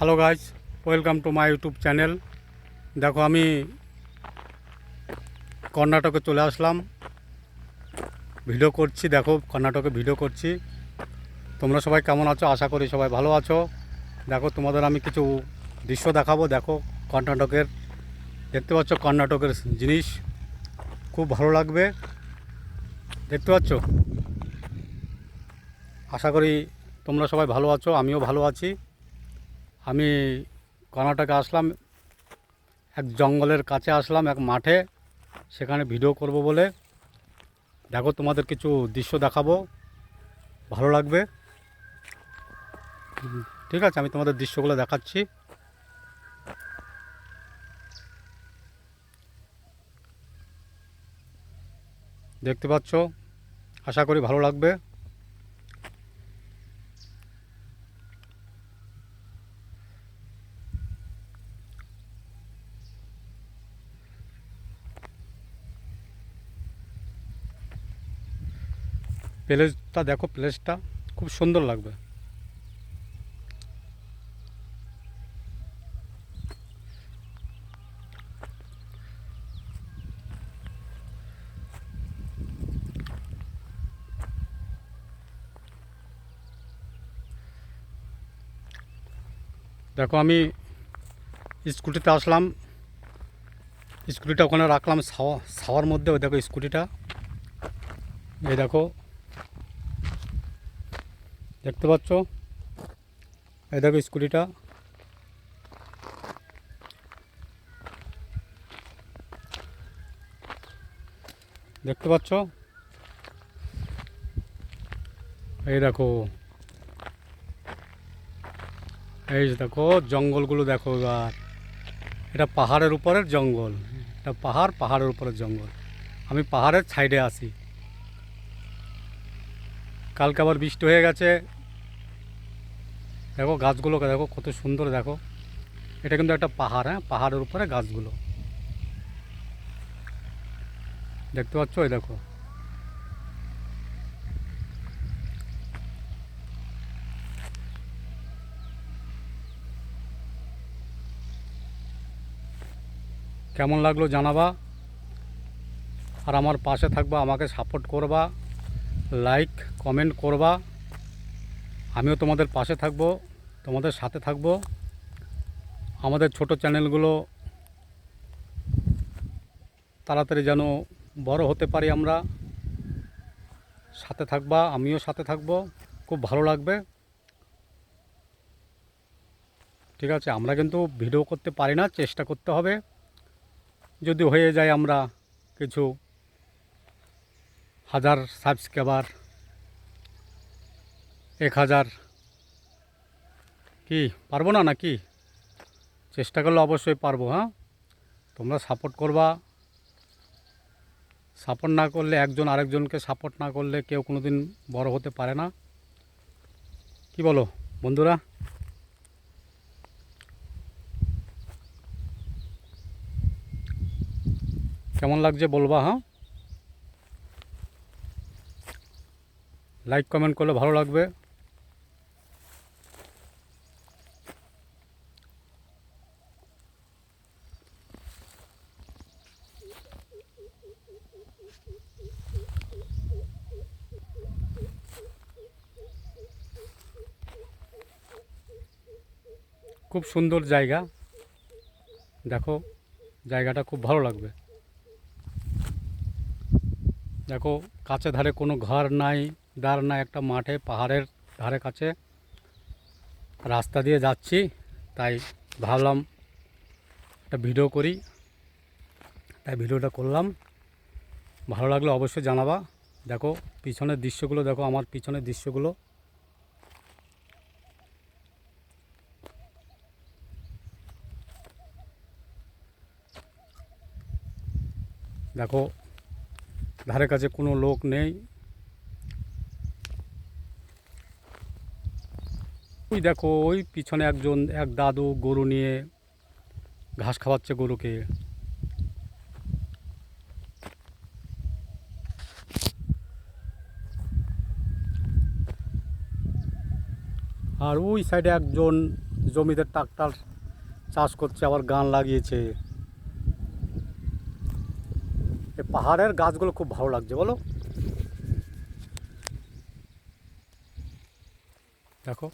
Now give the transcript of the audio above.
Hello guys welcome to my YouTube channel দেখো, আমি কর্ণাটকে চলে আসলাম। ভিডিও করছি, দেখো, কর্ণাটকে ভিডিও করছি। তোমরা সবাই কেমন আছো? আশা করি সবাই ভালো আছো। দেখো, তোমাদের আমি কিছু দৃশ্য দেখাবো। দেখো, কর্ণাটকের, দেখতে পাচ্ছ কর্ণাটকের জিনিস। খুব ভালো লাগবে। দেখতে পাচ্ছ? আশা করি তোমরা সবাই ভালো আছো, আমিও ভালো আছি। আমি কর্ণাটকে আসলাম, এক জঙ্গলের কাছে আসলাম, এক মাঠে। সেখানে ভিডিও করব বলে। দেখো, তোমাদের কিছু দৃশ্য দেখাবো। ভালো লাগবে। ঠিক আছে, আমি তোমাদের দৃশ্যগুলো দেখাচ্ছি। দেখতে পাচ্ছ? আশা করি ভালো লাগবে। প্লেসটা দেখো, প্লেসটা খুব সুন্দর লাগবে। দেখো, আমি স্কুটিতে আসলাম। স্কুটিটা ওখানে রাখলাম ছাওয়ার মধ্যে ওই দেখো স্কুটিটা। এই দেখো দেখতে পাচ্ছ? এই দেখো স্কুটিটা। দেখতে পাচ্ছ? এই দেখো। এই দেখো, জঙ্গলগুলো দেখো এবার। এটা পাহাড়ের উপরের জঙ্গল। এটা পাহাড়, পাহাড়ের উপরের জঙ্গল। আমি পাহাড়ের সাইডে আছি। কালকে আবার বৃষ্টি হয়ে গেছে। দেখো গাছগুলোকে দেখো, কত সুন্দর দেখো। এটা কিন্তু একটা পাহাড় হ্যাঁ? পাহাড়ের উপরে গাছগুলো। দেখতে পাচ্ছ? ওই দেখো। কেমন লাগল জানাবা? আর আমার পাশে থাকবা, আমাকে সাপোর্ট করবা। লাইক, কমেন্ট করবা। আমিও তোমাদের পাশে থাকব, তোমাদের সাথে থাকব। আমাদের ছোট চ্যানেলগুলো তাড়াতাড়ি যেন বড় হতে পারি আমরা। সাথে থাকবা, আমিও সাথে থাকব। খুব ভালো লাগবে। ঠিক আছে, আমরা কিন্তু ভিডিও করতে পারি না, চেষ্টা করতে হবে। যদি হয়ে যায় আমরা কিছু হাজার সাবস্ক্রাইবার এক হাজার। কি, পারব না নাকি? চেষ্টা করলে অবশ্যই পারব হ্যাঁ? তোমরা সাপোর্ট করবা। সাপোর্ট না করলে একজন আরেকজনকে সাপোর্ট না করলে কেউ কোনো দিন বড়ো হতে পারে না। কি বলো, বন্ধুরা? কেমন লাগছে বলবা হ্যাঁ? লাইক কমেন্ট করলে ভালো লাগবে। খুব সুন্দর জায়গা। দেখো, জায়গাটা খুব ভালো লাগবে। দেখো, কাছে ধারে কোনো ঘর নাই। দাঁড় নাই একটা মাঠে, পাহাড়ের ধারে কাছে রাস্তা দিয়ে যাচ্ছি, তাই ভাবলাম একটা ভিডিও করি। তাই ভিডিওটা করলাম। ভালো লাগলে অবশ্যই জানাবা। দেখো, পিছনের দৃশ্যগুলো, দেখো আমার পিছনের দৃশ্যগুলো। দেখো, ধারে কাছে কোনো লোক নেই। ওই দেখো, ওই পিছনে একজন, এক দাদু গরু নিয়ে ঘাস খাওয়াচ্ছে গরুকে। আর ওই সাইডে একজন জমিতে ট্রাক্টর চাষ করছে, আবার গান লাগিয়েছে। পাহাড়ের গাছগুলো খুব ভালো লাগছে, বলো। দেখো।